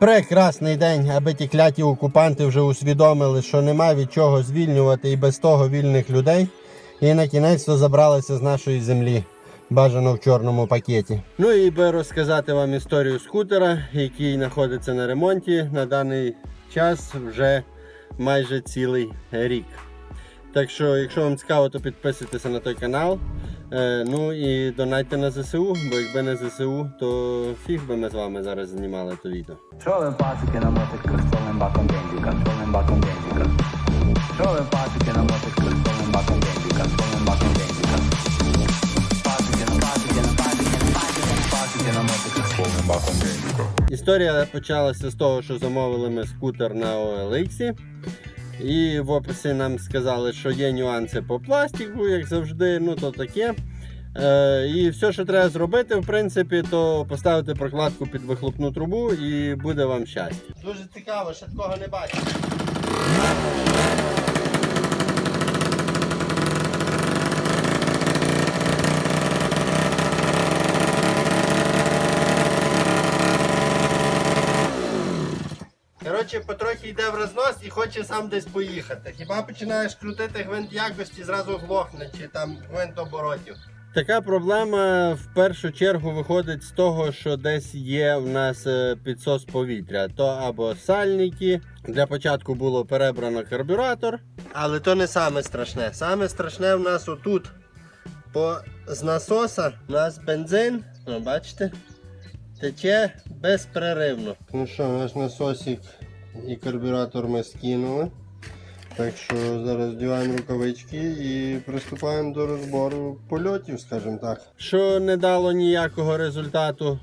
Прекрасний день, аби ті кляті окупанти вже усвідомили, що нема від чого звільнювати і без того вільних людей. І на кінець забралися з нашої землі, бажано в чорному пакеті. Ну і би розказати вам історію скутера, який знаходиться на ремонті на даний час вже майже цілий рік. Так що, якщо вам цікаво, то підписуйтеся на той канал. Е, ну і донайте на ЗСУ, бо якби не ЗСУ, то фіг би ми з вами зараз знімали то відео. Що ви пацики на мотиках з баком бензика, з баком бензика? Що ви пацики на мотиках з баком бензика, з баком на на на на на бензика. Історія почалася з того, що замовили ми скутер на OLX. І в описі нам сказали, що є нюанси по пластику, як завжди, ну то таке. Е, і все, що треба зробити, в принципі, то поставити прокладку під вихлопну трубу і буде вам щастя. Дуже цікаво, ще такого не бачив. Коротше, потрохи йде в рознос і хоче сам десь поїхати. Хіба починаєш крутити гвинт якості, зразу глохне, чи там гвинт оборотів. Така проблема в першу чергу виходить з того, що десь є в нас е, підсос повітря. То або сальники. Для початку було перебрано карбюратор. Але то не саме страшне. Саме страшне в нас отут. По з насоса у нас бензин. Ну, бачите? Тече безперервно. Ну що, наш насосик і карбюратор ми скинули. Так що зараз вдіваємо рукавички і приступаємо до розбору польотів, скажімо так. Що не дало ніякого результату.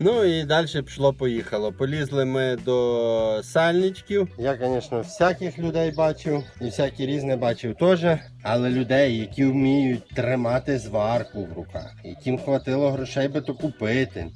Ну і далі пішло-поїхало. Полізли ми до сальничків. Я, звісно, всяких людей бачив і всякі різне бачив теж. Але людей, які вміють тримати зварку в руках, яким хватило грошей би то купити.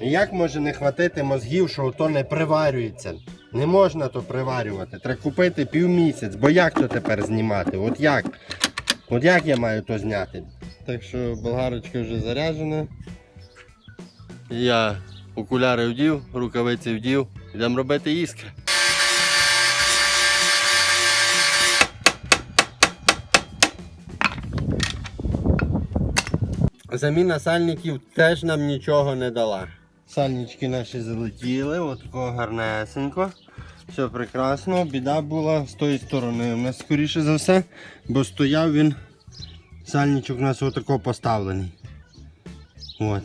І Як може не хватити мозгів, що то не приварюється? Не можна то приварювати. Треба купити півмісяць, бо як то тепер знімати? От як? От як я маю то зняти? Так що болгарочка вже заряджена. Я окуляри вдів, рукавиці вдів. Йдемо робити іскри. Заміна сальників теж нам нічого не дала. Сальнички наші залетіли, отако гарнесенько. Все прекрасно. Біда була з тої сторони. У нас скоріше за все, бо стояв він. Сальничок у нас отако поставлений. От.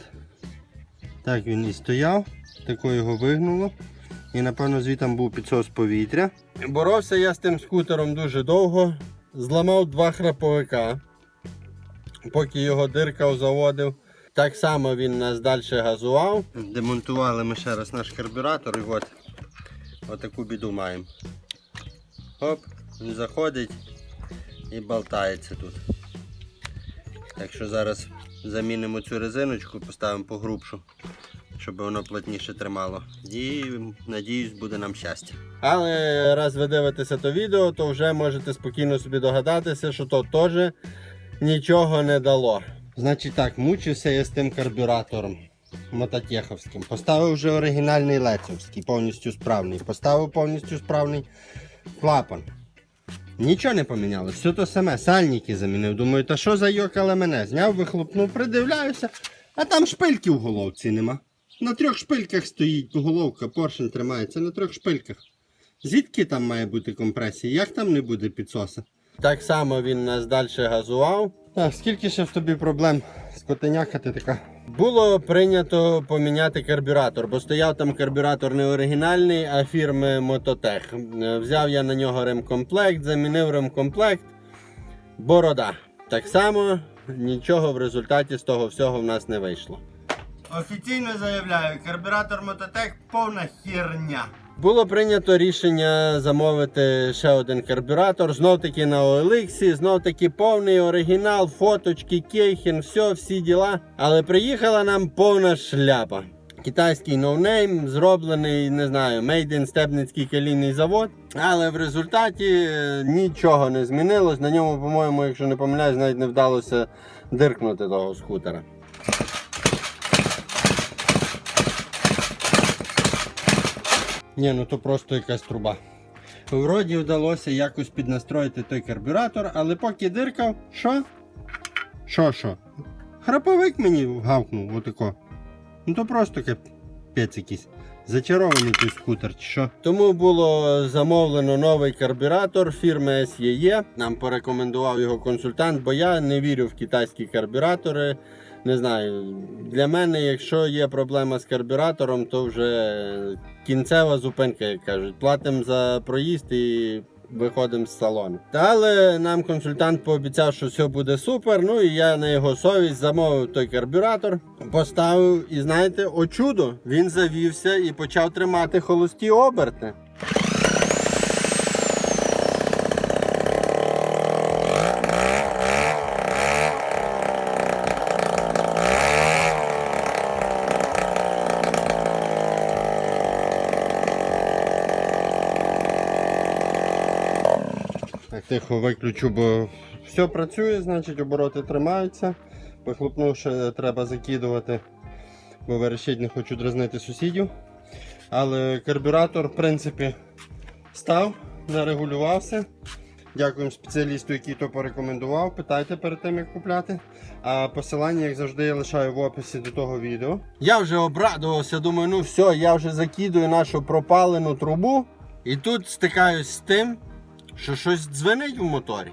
Так він і стояв, тако його вигнуло. І напевно звітом був підсос повітря. Боровся я з тим скутером дуже довго. Зламав два храповика, поки його диркав, заводив. Так само він нас далі газував. Демонтували ми ще раз наш карбюратор і от отаку біду маємо. Хоп, він заходить і болтається тут. Так що зараз замінимо цю резиночку, поставимо погрубшу, щоб воно плотніше тримало. І надіюсь, буде нам щастя. Але раз ви дивитеся то відео, то вже можете спокійно собі догадатися, що то теж нічого не дало. Значить так, мучився я з тим карбюратором мототеховським. Поставив вже оригінальний лецовський, повністю справний. Поставив повністю справний клапан. Нічого не помінялось, все то саме, сальники замінив. Думаю, та що за йокале мене? Зняв вихлопну, придивляюся, а там шпильки в головці нема. На трьох шпильках стоїть головка, поршень тримається на трьох шпильках. Звідки там має бути компресія? Як там не буде підсоса? Так само він нас далі газував. Так, скільки ще в тобі проблем скотеняка ти така? Було прийнято поміняти карбюратор, бо стояв там карбюратор не оригінальний, а фірми Мототех. Взяв я на нього ремкомплект, замінив ремкомплект. Борода. Так само нічого в результаті з того всього в нас не вийшло. Офіційно заявляю, карбюратор Мототех повна херня. Було прийнято рішення замовити ще один карбюратор, знов таки на OLX, знов таки повний оригінал, фоточки, кейхен, все, всі діла. Але приїхала нам повна шляпа. Китайський ноунейм, зроблений, не знаю, in Стебницький калійний завод. Але в результаті е, нічого не змінилось. На ньому, по-моєму, якщо не помиляюсь, навіть не вдалося диркнути того скутера. Ні, ну то просто якась труба. Вроді вдалося якось піднастроїти той карбюратор, але поки диркав, що? Що, що? Храповик мені гавкнув, отако. Ну то просто капець якийсь. Зачарований той скутер, чи що? Тому було замовлено новий карбюратор фірми SEE. Нам порекомендував його консультант, бо я не вірю в китайські карбюратори. Не знаю, для мене, якщо є проблема з карбюратором, то вже кінцева зупинка, як кажуть. Платимо за проїзд і виходимо з салону. Але нам консультант пообіцяв, що все буде супер. Ну і я на його совість замовив той карбюратор, поставив, і знаєте, о чудо, він завівся і почав тримати холості оберти. Так, тихо виключу, бо все працює, значить обороти тримаються. Вихлопнувши, треба закидувати, бо вирішить, не хочу дразнити сусідів. Але карбюратор, в принципі, став, нарегулювався. Дякуємо спеціалісту, який то порекомендував. Питайте перед тим, як купляти. А посилання, як завжди, я лишаю в описі до того відео. Я вже обрадувався, думаю, ну все, я вже закидую нашу пропалену трубу. І тут стикаюсь з тим, що щось дзвенить в моторі.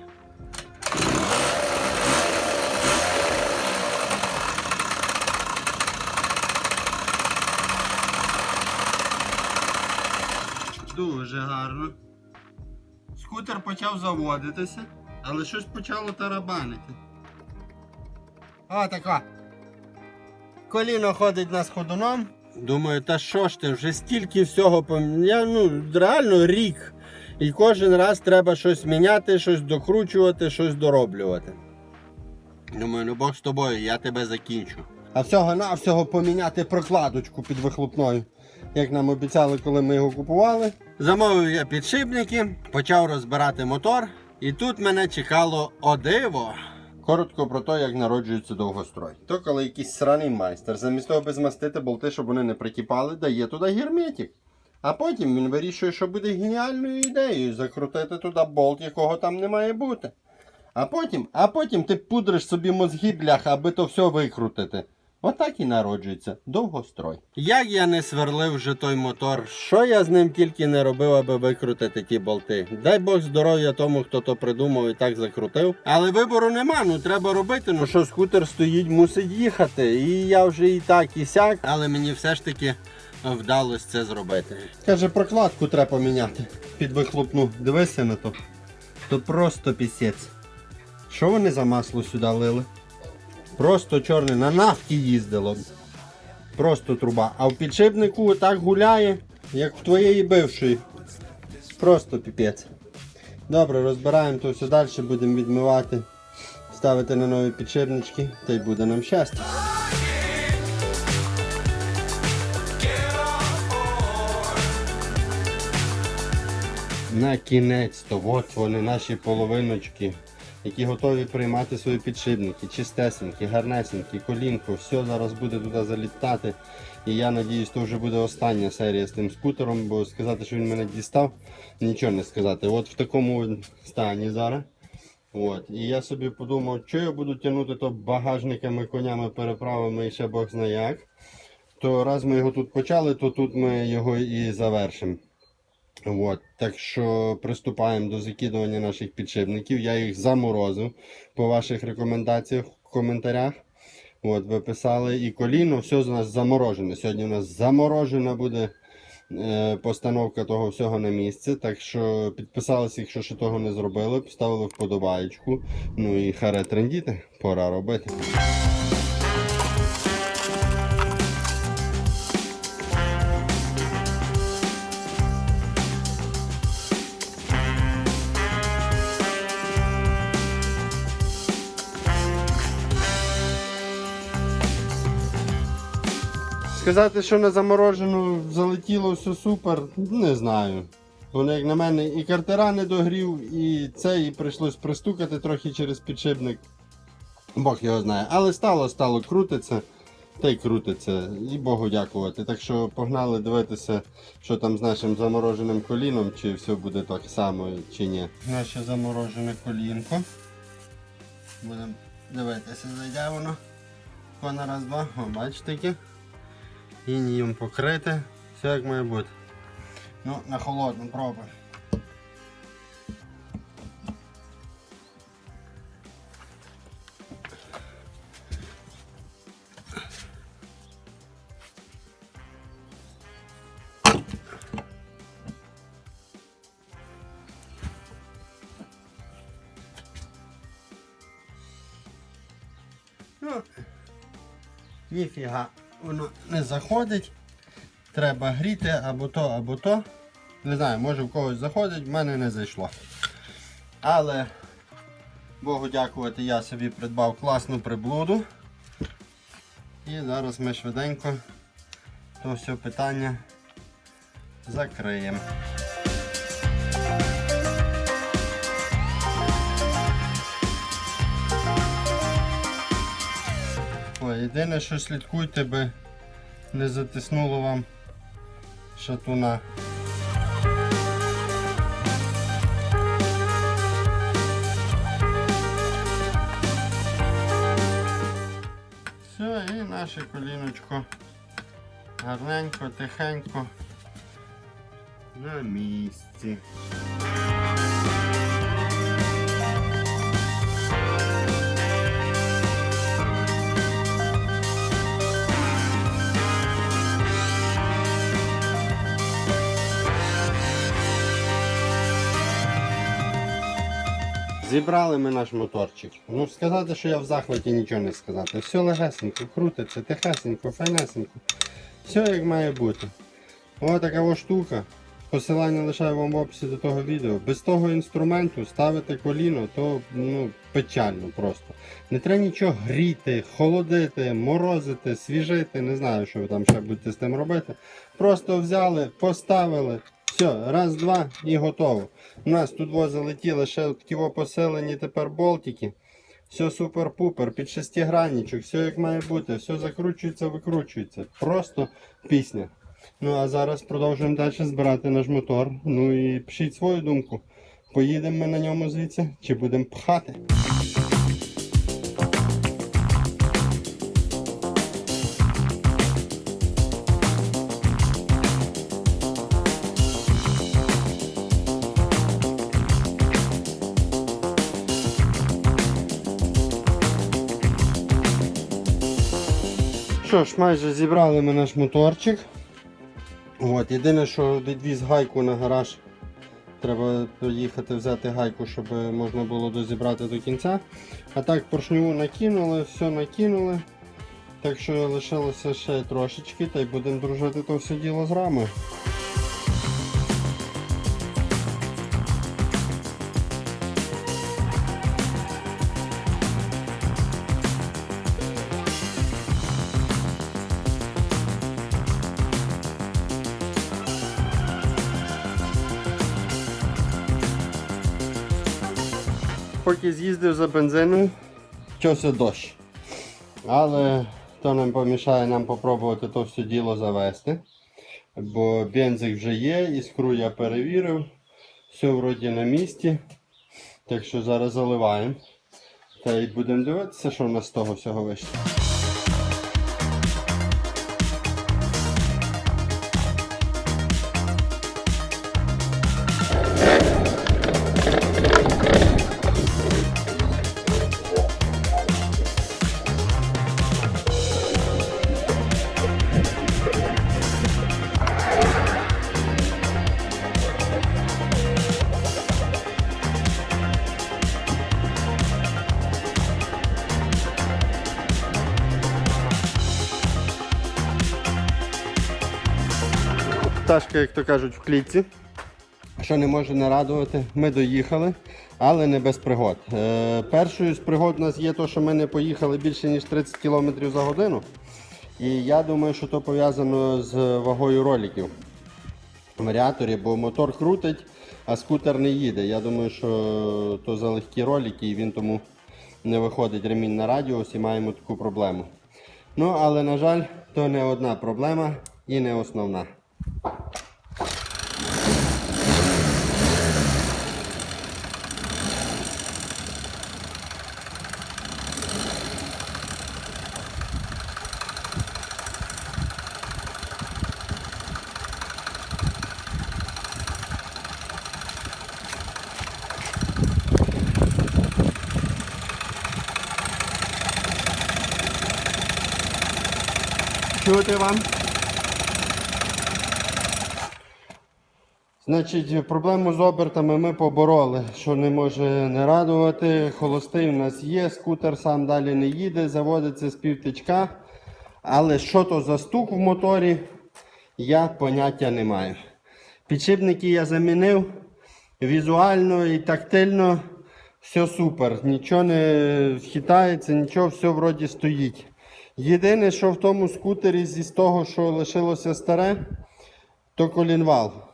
Дуже гарно. Скутер почав заводитися, але щось почало тарабанити. О, така. Коліно ходить нас ходуном. Думаю, та що ж ти, вже стільки всього поміняв. Ну, реально рік. І кожен раз треба щось міняти, щось докручувати, щось дороблювати. Думаю, ну Бог з тобою, я тебе закінчу. А всього-навсього поміняти прокладочку під вихлопною, як нам обіцяли, коли ми його купували. Замовив я підшипники, почав розбирати мотор, і тут мене чекало о диво. Коротко про те, як народжується довгострой. То коли якийсь сраний майстер, замість того, аби змастити болти, щоб вони не прикипали, дає туди герметик. А потім він вирішує, що буде геніальною ідеєю закрутити туди болт, якого там не має бути. А потім, а потім ти пудриш собі мозги бляха, аби то все викрутити. Отак і народжується довгострой. Як я не сверлив вже той мотор, що я з ним тільки не робив, аби викрутити ті болти. Дай Бог здоров'я тому, хто то придумав і так закрутив. Але вибору нема, ну треба робити. Ну що скутер стоїть, мусить їхати. І я вже і так, і сяк, але мені все ж таки вдалося це зробити. Каже, прокладку треба поміняти під вихлопну. Дивися на то. То просто пісець. Що вони за масло сюди лили? Просто чорне на нафті їздило. Просто труба. А в підшипнику так гуляє, як в твоєї бившої. Просто піпець. Добре, розбираємо то все далі, будемо відмивати, ставити на нові підшипнички, та й буде нам щастя. На кінець то от вони наші половиночки, які готові приймати свої підшипники, чистесенькі, гарнесенькі, колінко, все зараз буде туди залітати. І я надіюсь, то вже буде остання серія з тим скутером, бо сказати, що він мене дістав, нічого не сказати. От в такому стані зараз. От. І я собі подумав, що я буду тягнути то багажниками, конями, переправами і ще Бог знає як. То раз ми його тут почали, то тут ми його і завершимо. От, так що приступаємо до закидування наших підшипників. Я їх заморозив по ваших рекомендаціях в коментарях. От, ви писали і коліно, все з нас заморожене. Сьогодні у нас заморожена буде е, постановка того всього на місце. Так що підписалися, якщо ще того не зробили, поставили вподобаєчку. Ну і харе трендіти, пора робити. Сказати, що на заморожену залетіло все супер, не знаю. Воно, як на мене, і картера не догрів, і це, і прийшлось пристукати трохи через підшипник. Бог його знає. Але стало, стало крутиться, та й крутиться. І Богу дякувати. Так що погнали дивитися, що там з нашим замороженим коліном, чи все буде так само, чи ні. Наше заморожене колінко. Будемо дивитися, зайде воно. Тако на раз, два. О, бачите. Інієм покрите. Все як має бути. Ну, на холодну пробуємо. Ну, ніфіга, воно не заходить. Треба гріти або то, або то. Не знаю, може в когось заходить, в мене не зайшло. Але Богу дякувати, я собі придбав класну приблуду. І зараз ми швиденько то все питання закриємо. Єдине, що слідкуйте, би не затиснуло вам шатуна. Все, і наше коліночко гарненько, тихенько на місці. Зібрали ми наш моторчик. Ну сказати, що я в захваті нічого не сказати. Все легесенько, крутиться, тихесенько, файнесенько. Все як має бути. Ось така ось штука. Посилання лишаю вам в описі до того відео. Без того інструменту ставити коліно, то ну, печально просто. Не треба нічого гріти, холодити, морозити, свіжити, не знаю, що ви там ще будете з тим робити. Просто взяли, поставили. Все, раз, два і готово. У нас тут во залетіли ще такі во посилені тепер болтики. Все супер-пупер, під шестигранничок, все як має бути, все закручується, викручується. Просто пісня. Ну а зараз продовжуємо далі збирати наш мотор. Ну і пишіть свою думку. Поїдемо ми на ньому звідси чи будемо пхати. Що ж, майже зібрали ми наш моторчик. От, єдине, що відвіз гайку на гараж. Треба приїхати взяти гайку, щоб можна було дозібрати до кінця. А так поршню накинули, все накинули. Так що лишилося ще трошечки, та й будемо дружити то все діло з рамою. Поки з'їздив за бензином, почався дощ. Але то нам помішає нам попробувати то все діло завести. Бо бензик вже є, іскру я перевірив. Все вроді на місці. Так що зараз заливаємо. Та й будемо дивитися, що в нас з того всього вийшло. Пташка, як то кажуть, в клітці. Що не може не радувати, ми доїхали, але не без пригод. Е, першою з пригод у нас є те, що ми не поїхали більше ніж 30 км за годину. І я думаю, що то пов'язано з вагою роликів в варіаторі, бо мотор крутить, а скутер не їде. Я думаю, що то за легкі ролики і він тому не виходить ремінь на радіус і маємо таку проблему. Ну, але, на жаль, то не одна проблема і не основна. Чути вам? Значить, проблему з обертами ми побороли, що не може не радувати. Холостий у нас є, скутер сам далі не їде, заводиться з півтичка. Але що то за стук в моторі, я поняття не маю. Підшипники я замінив візуально і тактильно. Все супер, нічого не хитається, нічого, все вроді стоїть. Єдине, що в тому скутері зі того, що лишилося старе, то колінвал.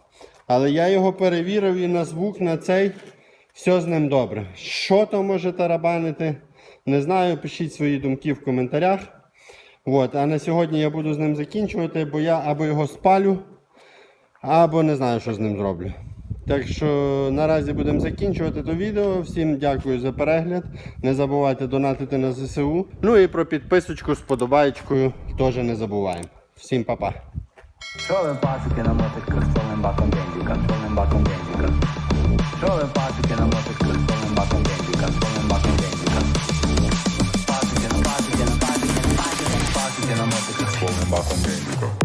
Але я його перевірив і на звук на цей все з ним добре. Що то може тарабанити? Не знаю, пишіть свої думки в коментарях. От, а на сьогодні я буду з ним закінчувати, бо я або його спалю, або не знаю, що з ним зроблю. Так що наразі будемо закінчувати то відео. Всім дякую за перегляд. Не забувайте донатити на ЗСУ. Ну і про підписочку з подобаєчкою теж не забуваємо. Всім па-па. Що ви пасики на мотиках з повним баком бензика, з повним баком бензика? Що ви пасики на мотиках з повним баком бензика, з повним баком бензика? Пасики на пасики на пасики на пасики на пасики на мотиках з повним баком бензика.